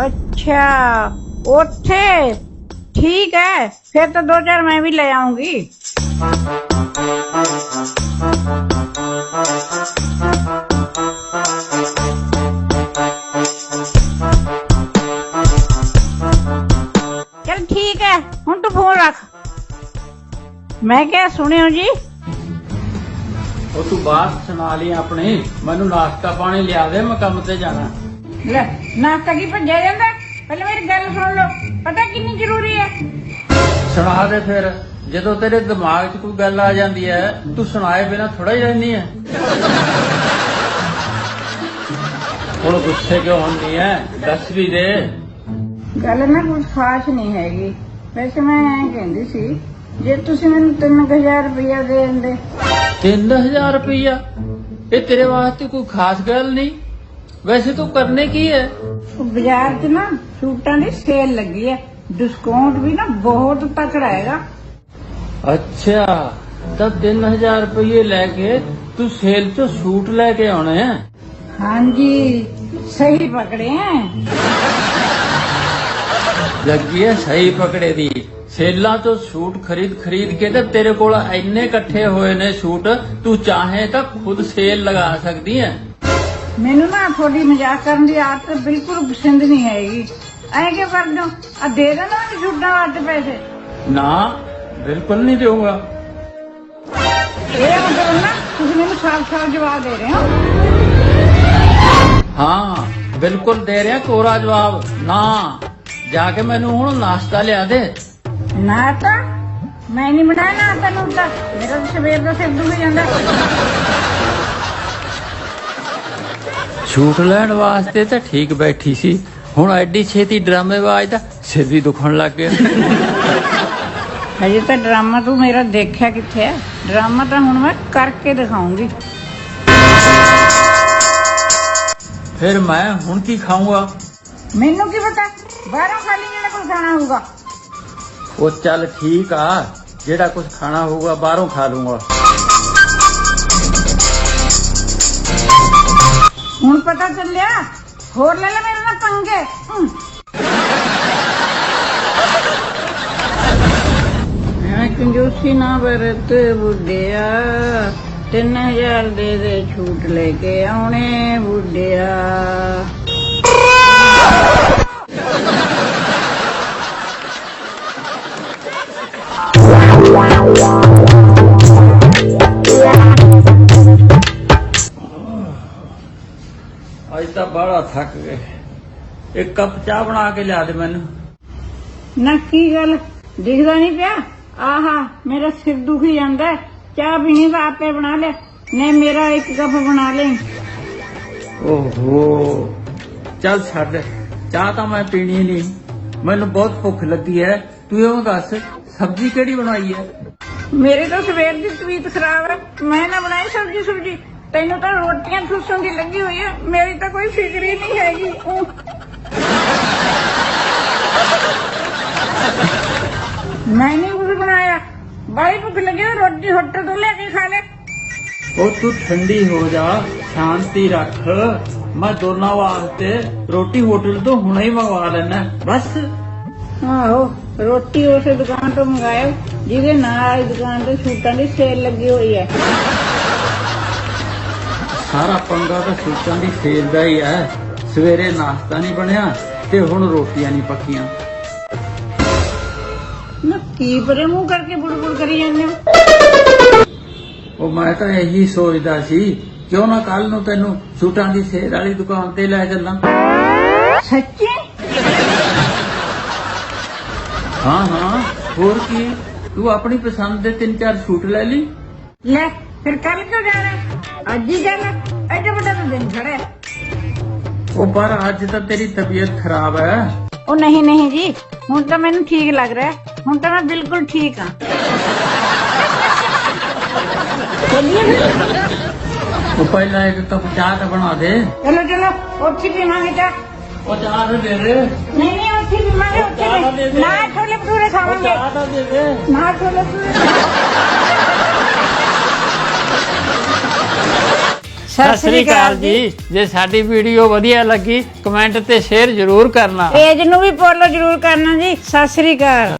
ਅੱਛਾ, ਉੱਥੇ। ਠੀਕ ਹੈ, ਫਿਰ ਤਾਂ ਦੋ ਚਾਰ ਮੈਂ ਵੀ ਲੈ ਆਉਂਗੀ। ਚਲ ਠੀਕ ਹੈ, ਹੁਣ ਤੂੰ ਫੋਨ ਰੱਖ। ਮੈਂ ਕਿਹਾ, ਸੁਣਿਓ ਜੀ। ਉਹ ਤੂੰ ਬਾਤ ਸੁਣਾ ਲਈ ਆਪਣੀ। ਮੈਨੂੰ ਨਾਸ਼ਤਾ ਪਾਣੀ ਲਿਆ ਦੇ, ਮੈਂ ਕੰਮ ਤੇ ਜਾਣਾ। ਲੈ ਨਾਸ਼ਤਾ ਕੀ ਭੱਜਿਆ ਜਾਂਦਾ? ਪਹਿਲੇ ਮੇਰੀ ਗੱਲ ਸੁਣ ਲਓ। ਪਤਾ ਕਿੰਨੀ ਜ਼ਰੂਰੀ ਹੈ? ਸੁਣਾ ਦੇ ਫਿਰ। ਜਦੋਂ ਤੇਰੇ ਦਿਮਾਗ 'ਚ ਕੋਈ ਗੱਲ ਆ ਜਾਂਦੀ ਹੈ ਤੂੰ ਸੁਣਾਏ ਬਿਨਾ ਥੋੜਾ ਹੀ ਰਹਿੰਦੀ ਹੈ। ਹੁਣ ਗੁੱਸੇ ਕਿਉਂ ਹੁੰਦੀ ਹੈ? ਦੱਸ ਵੀ ਦੇ। ਗੱਲ ਨਾ ਕੁਝ ਖਾਸ ਨਹੀਂ ਹੈਗੀ। ਵੈਸੇ ਮੈਂ ਐਂ ਕਹਿੰਦੀ ਸੀ ਜੇ ਤੁਸੀਂ ਮੈਨੂੰ 3000 ਰੁਪਇਆ ਦੇ ਦਿੰਦੇ। 3000 ਰੁਪਈਆ? ਇਹ ਤੇਰੇ ਵਾਸਤੇ ਕੋਈ ਖਾਸ ਗੱਲ ਨਹੀਂ। ਵੈਸੇ ਤੂੰ ਕਰਨੇ ਕੀ ਹੈ? ਬਾਜ਼ਾਰ 'ਚ ਨਾ ਸੂਟਾਂ ਦੀ ਸੇਲ ਲੱਗੀ ਹੈ। ਡਿਸਕਾਊਂਟ ਵੀ ਨਾ ਬਹੁਤ ਤਕੜਾ ਹੈਗਾ। ਅੱਛਾ ਤਾਂ 3000 ਰੁਪਏ ਲੈ ਕੇ ਤੂੰ ਸੇਲ 'ਚੋਂ ਸੂਟ ਲੈ ਕੇ ਆਉਣੇ ਆ ਹਾਂਜੀ ਸਹੀ ਪਕੜੇ ਹੈ। ਲੱਗੀ ਹੈ ਸਹੀ ਪਕੜੇ ਦੀ। ਸੇਲਾਂ ਤੋਂ ਸੂਟ ਖਰੀਦ ਖਰੀਦ ਕੇ ਤੇ ਤੇਰੇ ਕੋਲ ਇੰਨੇ ਇਕੱਠੇ ਹੋਏ ਨੇ ਸੂਟ ਤੂੰ ਚਾਹੇ ਤਾਂ ਖੁਦ ਸੇਲ ਲਗਾ ਸਕਦੀ ਹੈ। ਮੈਨੂੰ ਨਾ ਤੁਹਾਡੀ ਮਜ਼ਾਕ ਕਰਨ ਦੀ ਆਦਤ ਬਿਲਕੁਲ ਪਸੰਦ ਨਹੀਂ ਹੈਗੀ। ਐਂ ਕਿਉਂ ਕਰਦੇ ਹੋ? ਆ ਦੇ ਦੇਣਾ ਮੈਨੂੰ ਸੂਟਾਂ ਵਾਸਤੇ ਪੈਸੇ। ਨਾ ਬਿਲਕੁਲ ਨਹੀਂ ਦੇਊਂਗਾ। ਇਹ ਮਤਲਬ ਨਾ ਤੁਸੀਂ ਮੈਨੂੰ ਸਾਫ਼-ਸਾਫ਼ ਜਵਾਬ ਦੇ ਰਹੇ ਹੋ। ਹਾਂ ਬਿਲਕੁਲ ਦੇ ਰਿਹਾ ਕੋਰਾ ਜਵਾਬ। ਨਾ ਜਾ ਕੇ ਮੈਨੂੰ ਹੁਣ ਨਾਸ਼ਤਾ ਲਿਆ ਦੇ। ਨਾ ਤਾਂ ਮੈਂ ਨਹੀਂ ਬਣਾਇਆ ਨਾ ਤੈਨੂੰ ਤਾਂ। ਮੇਰਾ ਤਾਂ ਸਵੇਰ ਦਾ ਸਿਰ ਦੁਖ ਜਾਂਦਾ। ਛੂਟ ਲੈਣ ਵਾਸਤੇ ਤਾਂ ਠੀਕ ਬੈਠੀ ਸੀ। ਹੁਣ ਐਡੀ ਛੇਤੀ ਡਰਾਮੇਬਾਜ਼ ਦਾ ਸਿਰ ਵੀ ਦੁਖਣ ਲੱਗ ਗਿਆ। ਹਜੇ ਤਾਂ ਡਰਾਮਾ ਤੂੰ ਮੇਰਾ ਦੇਖਿਆ ਕਿੱਥੇ ਹੈ ਡਰਾਮਾ ਤਾਂ ਹੁਣ ਮੈਂ ਕਰਕੇ ਦਿਖਾਉਂਗੀ। ਫਿਰ ਮੈਂ ਹੁਣ ਕੀ ਖਾਊਂਗਾ? ਮੈਨੂੰ ਕੀ ਪਤਾ? ਬਾਹਰੋਂ ਖਾਲੀ ਜਿਹੜਾ ਕੋਈ ਖਾਣਾ ਹੋਊਗਾ। ਉਹ ਚੱਲ ਠੀਕ ਆ ਜਿਹੜਾ ਕੁਝ ਖਾਣਾ ਹੋਊਗਾ ਬਾਹਰੋਂ ਖਾ ਲੂੰਗਾ ਹੁਣ ਪਤਾ ਚੱਲਿਆ? ਹੋਰ ਲੈ ਲੈ ਮੇਰੇ ਨਾਲ ਪੰਗੇ। ਮੈਂ ਕੰਜੂਸੀ ਨਾ ਵਰਤ ਬੁੱਢਿਆ, ਤਿੰਨ ਹਜ਼ਾਰ ਦੇ ਦੇ ਛੂਟ ਲੈ ਕੇ ਆਉਣੇ ਬੁੱਢਿਆ। ਅੱਜ ਤਾਂ ਬੜਾ ਥੱਕ ਗਏ। ਇੱਕ ਕੱਪ ਚਾਹ ਬਣਾ ਕੇ ਲਿਆ ਦੇ ਮੈਨੂੰ। ਨਾ ਕੀ ਗੱਲ? ਦਿਖਦਾ ਨਹੀਂ ਪਿਆ? ਆਹਾ ਮੇਰਾ ਸਿਰ ਦੁਖੀ ਜਾਂਦਾ ਹੈ। ਚਾਹ ਪੀਣੀ ਤਾਂ ਆਪੇ ਬਣਾ ਲੈ ਨੇ ਮੇਰਾ ਇੱਕ ਕੱਪ ਬਣਾ ਲੈ। ਓਹੋ ਚੱਲ ਛੱਡ। ਚਾਹ ਤਾਂ ਮੈਂ ਪੀਣੀ ਨਹੀਂ। ਮੈਨੂੰ ਬਹੁਤ ਭੁੱਖ ਲੱਗੀ ਹੈ। ਤੂੰ ਇਹ ਦੱਸ ਸਬਜ਼ੀ ਕਿਹੜੀ ਬਣਾਈ ਹੈ? ਮੇਰੇ ਤਾਂ ਸਵੇਰ ਦੀ ਤਬੀਅਤ ਖਰਾਬ ਹੈ। ਮੈਂ ਨਾ ਬਣਾਈ ਸਬਜੀ ਸੁਬਜੀ ਤੈਨੂੰ ਤਾਂ ਰੋਟੀਆਂ ਠੂਸਣ ਦੀ ਲੱਗੀ ਹੋਈ ਹੈ ਮੇਰੀ ਤਾਂ ਕੋਈ ਫਿਕਰ ਹੀ ਨਹੀਂ ਹੈਗੀ। ਮੈਂ ਨਹੀਂ ਕੁਝ ਬਣਾਇਆ। ਬਾਈ ਭੁੱਖ ਲੱਗੀ ਹੈ, ਰੋਟੀ ਹੋਟਲ ਤੋਂ ਲੈ ਕੇ ਖਾ ਲੈ। ਉਹ ਤੂੰ ਠੰਡੀ ਹੋ ਜਾ ਸ਼ਾਂਤੀ ਰੱਖ। ਮੈਂ ਦੋਨਾਂ ਵਾਸਤੇ ਰੋਟੀ ਹੋਟਲ ਤੋਂ ਹੁਣੇ ਹੀ ਮੰਗਵਾ ਲੈਣਾ ਬਸ। ਆਹੋ ਰੋਟੀ ਉਸੇ ਦੁਕਾਨ ਤੋਂ ਮੰਗਾਇਓ ਜਿਹਦੇ ਨਾਲ ਦੁਕਾਨ ਤੇ ਸੂਟਾਂ ਦੀ ਸੇਲ ਲੱਗੀ ਹੋਈ ਹੈ। ਸਾਰਾ ਪੰਗਾ ਤਾਂ ਸੂਟਾਂ ਦੀ ਸੇਲ ਦਾ ਹੀ ਹੈ। ਸਵੇਰੇ ਨਾਸ਼ਤਾ ਨਹੀਂ ਬਣਿਆ ਤੇ ਹੁਣ ਰੋਟੀਆਂ ਨਹੀਂ ਪੱਕੀਆਂ। ਨਾ ਕੀ ਪਰੇ ਮੂੰਹ ਕਰਕੇ ਬੁੜਬੁੜ ਕਰੀ ਜਾਂਦੇ ਹੋ? ਉਹ ਮੈਂ ਤਾਂ ਇਹੀ ਸੋਚਦਾ ਸੀ ਕਿਉਂ ਨਾ ਕੱਲ ਨੂੰ ਤੈਨੂੰ ਸੂਟਾਂ ਦੀ ਸੇਲ ਵਾਲੀ ਦੁਕਾਨ ਤੇ ਲੈ ਚੱਲਾਂ। ਸੱਚੀ? ਹਾਂ ਹਾਂ ਹੋਰ ਕੀ? ਤੂੰ ਆਪਣੀ ਪਸੰਦ ਦੇ ਤਿੰਨ ਚਾਰ ਸੂਟ ਲੈ ਲਈ। ਲੈ ਫਿਰ ਕੱਲ ਕਿਉਂ ਅੱਜ ਹੀ ਜਾਣਾ ਐਡਾ ਵੱਡਾ ਤਾਂ ਦਿਨ ਖੜਾ ਹੈ ਉਹ ਪਰ ਅੱਜ ਤਾਂ ਤੇਰੀ ਤਬੀਅਤ ਖਰਾਬ ਹੈ ਉਹ ਨਹੀਂ ਨਹੀਂ ਜੀ ਹੁਣ ਤਾਂ ਮੈਨੂੰ ਠੀਕ ਲੱਗ ਰਿਹਾ ਹੈ। ਹੁਣ ਤਾਂ ਮੈਂ ਬਿਲਕੁਲ ਠੀਕ ਹਾਂ ਚੱਲੀਏ ਫਿਰ। ਉਹ ਪਹਿਲਾਂ ਇੱਕ ਕੱਪ ਚਾਹ ਤਾਂ ਬਣਾ ਦੇ ਚਲੋ ਚਲੋ ਉੱਥੇ ਪੀਵਾਂਗੇ ਚਾਹ ਉਹ ਚਾਹ ਤਾਂ ਦੇ ਦੇ ਨਹੀਂ ਨਹੀਂ ਉੱਥੇ ਪੀਵਾਂਗੇ ਚਾਹ ਦੇ ਉੱਥੇ ਦੇ। ਨਾ ਛੋਲੇ ਭਟੂਰੇ ਉਹ ਖਾਵਾਂਗੇ ਚਾਹ ਤਾਂ ਦੇ ਦੇ ਨਾ ਛੋਲੇ ਭਟੂਰੇ ਸਤਿ ਸ੍ਰੀ ਅਕਾਲ ਜੀ। ਜੇ। ਸਾਡੀ ਵੀਡੀਓ ਵਧੀਆ ਲੱਗੀ ਕਮੈਂਟ ਤੇ ਸ਼ੇਅਰ ਜ਼ਰੂਰ ਕਰਨਾ। ਪੇਜ ਨੂੰ ਵੀ ਫੋਲੋ ਜ਼ਰੂਰ ਕਰਨਾ ਜੀ। ਸਤਿ ਸ੍ਰੀ ਅਕਾਲ।